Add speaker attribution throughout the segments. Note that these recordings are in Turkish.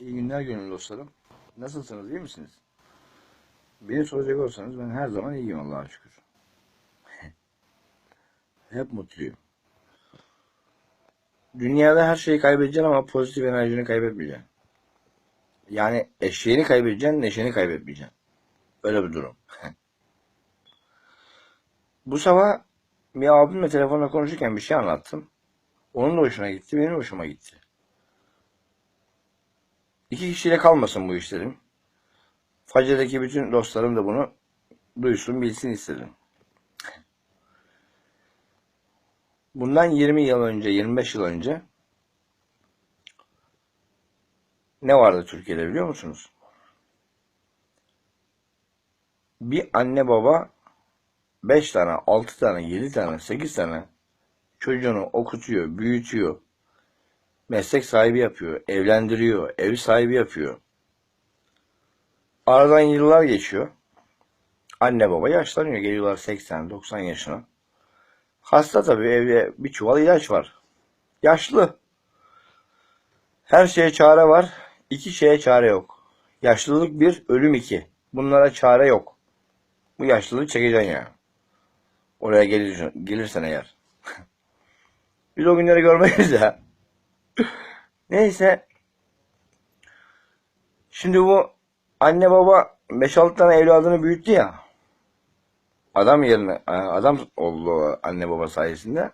Speaker 1: İyi günler gönül dostlarım. Nasılsınız, iyi misiniz? Beni soracak olsanız ben her zaman iyiyim Allah'a şükür. Hep mutluyum. Dünyada her şeyi kaybedeceksin ama pozitif enerjini kaybetmeyeceksin. Yani eşeğini kaybedeceksin, neşeni kaybetmeyeceksin. Öyle bir durum. Bu sabah bir abimle telefonla konuşurken bir şey anlattım. Onun da hoşuna gitti, benim hoşuma gitti. İki kişiyle kalmasın bu işlerim. Face'deki bütün dostlarım da bunu duysun, bilsin istedim. Bundan 20 yıl önce, 25 yıl önce ne vardı Türkiye'de biliyor musunuz? Bir anne baba 5 tane, 6 tane, 7 tane, 8 tane çocuğunu okutuyor, büyütüyor, meslek sahibi yapıyor, evlendiriyor, ev sahibi yapıyor. Aradan yıllar geçiyor. Anne baba yaşlanıyor, geliyorlar 80-90 yaşına. Hasta tabii evde bir çuval ilaç var. Yaşlı. Her şeye çare var. iki şeye çare yok. Yaşlılık bir, ölüm iki. Bunlara çare yok. Bu yaşlılığı çekeceksin ya. Oraya gelir, gelirsen eğer. Biz o günleri görmeyiz ya. Neyse. Şimdi bu anne baba 5-6 tane evladını büyüttü ya. Adam yerine adam oldu anne baba sayesinde.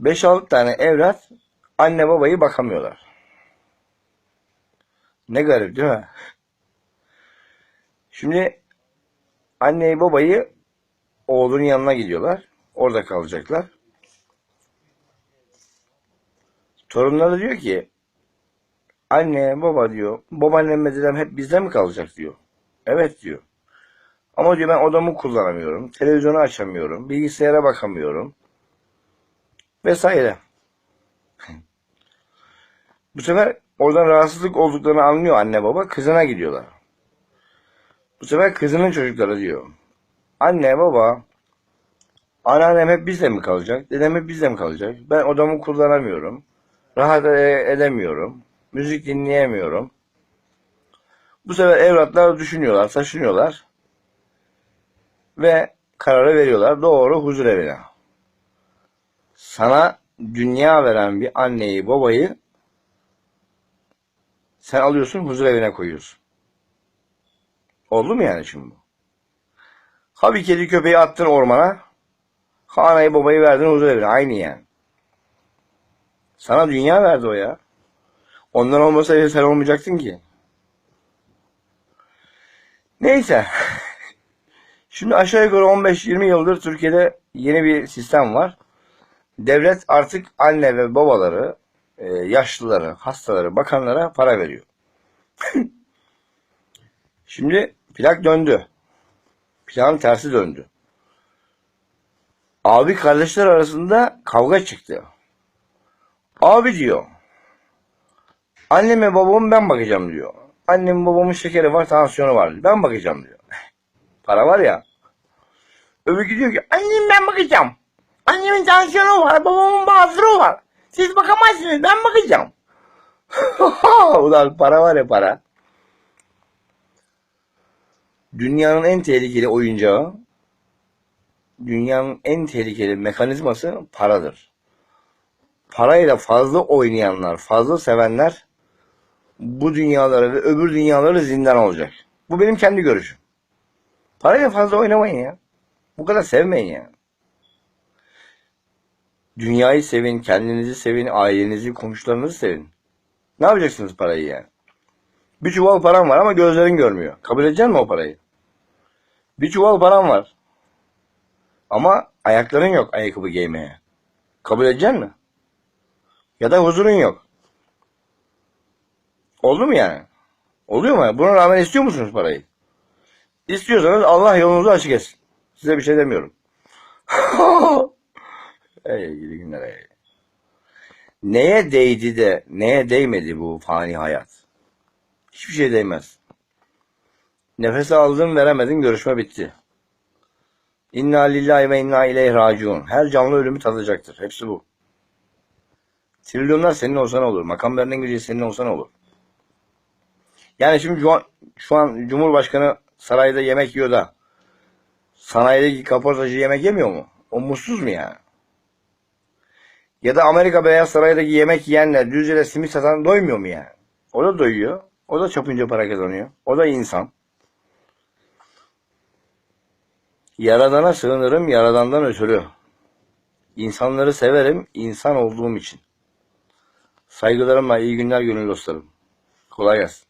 Speaker 1: 5-6 tane evlat anne babayı bakamıyorlar. Ne garip değil mi? Şimdi anneyi babayı oğlunun yanına gidiyorlar. Orada kalacaklar. Torunları diyor ki anne baba diyor babaannem dedem hep bizde mi kalacak diyor. Evet diyor. Ama diyor ben odamı kullanamıyorum. Televizyonu açamıyorum. Bilgisayara bakamıyorum. Vesaire. Bu sefer oradan rahatsızlık olduklarını anlıyor anne baba. Kızına gidiyorlar. Bu sefer kızının çocukları diyor. Anne baba anneannem hep bizde mi kalacak? Dedem hep bizde mi kalacak? Ben odamı kullanamıyorum. Rahat e- edemiyorum. Müzik dinleyemiyorum. Bu sefer evlatlar düşünüyorlar, taşınıyorlar ve kararı veriyorlar. Doğru huzur evine. Sana dünya veren bir anneyi, babayı sen alıyorsun huzur evine koyuyorsun. Oldu mu yani şimdi bu? Ha bir kedi köpeği attın ormana, ha anayı babayı verdin huzur evine. Aynı yani. Sana dünya verdi o ya. Ondan olmasaydı sen olmayacaktın ki. Neyse. Şimdi aşağı yukarı 15-20 yıldır Türkiye'de yeni bir sistem var. Devlet artık anne ve babaları, e, yaşlıları, hastaları, bakanlara para veriyor. Şimdi plak döndü. Plağın tersi döndü. Abi kardeşler arasında kavga çıktı. Abi diyor. Anneme babamı ben bakacağım diyor. Annemin babamın şekeri var, tansiyonu var. Ben bakacağım diyor. Para var ya. Öbürkü diyor ki annem ben bakacağım. Annemin tansiyonu var, babamın bazıları var. Siz bakamazsınız, ben bakacağım. Ulan para var ya para. Dünyanın en tehlikeli oyuncağı, dünyanın en tehlikeli mekanizması paradır. Parayla fazla oynayanlar, fazla sevenler bu dünyaları ve öbür dünyaları zindan olacak. Bu benim kendi görüşüm. Parayla fazla oynamayın ya. Bu kadar sevmeyin ya. Dünyayı sevin, kendinizi sevin, ailenizi, komşularınızı sevin. Ne yapacaksınız parayı yani? Bir çuval param var ama gözlerin görmüyor. Kabul edecek misin o parayı? Bir çuval param var. Ama ayakların yok ayakkabı giymeye. Kabul edecek misin? Ya da huzurun yok. Oldu mu yani? Oluyor mu? Buna rağmen istiyor musunuz parayı? İstiyorsanız Allah yolunuzu açık etsin. Size bir şey demiyorum. ey gidi günler ey. Neye değdi de neye değmedi bu fani hayat? Hiçbir şey değmez. Nefes aldın veremedin görüşme bitti. İnna lillahi ve inna ileyhi raciun. Her canlı ölümü tadacaktır. Hepsi bu. Trilyonlar senin olsa ne olur? Makamların gücü senin olsa ne olur? Yani şimdi şu an, şu an Cumhurbaşkanı sarayda yemek yiyor da sanayideki kaportacı yemek yemiyor mu? O mutsuz mu yani? Ya da Amerika Beyaz Saray'daki yemek yiyenler Düzce'de simit satan doymuyor mu yani? O da doyuyor. O da çapınca para kazanıyor. O da insan. Yaradana sığınırım yaradandan ötürü. İnsanları severim insan olduğum için. Saygılarımla iyi günler gönül dostlarım. Kolay gelsin.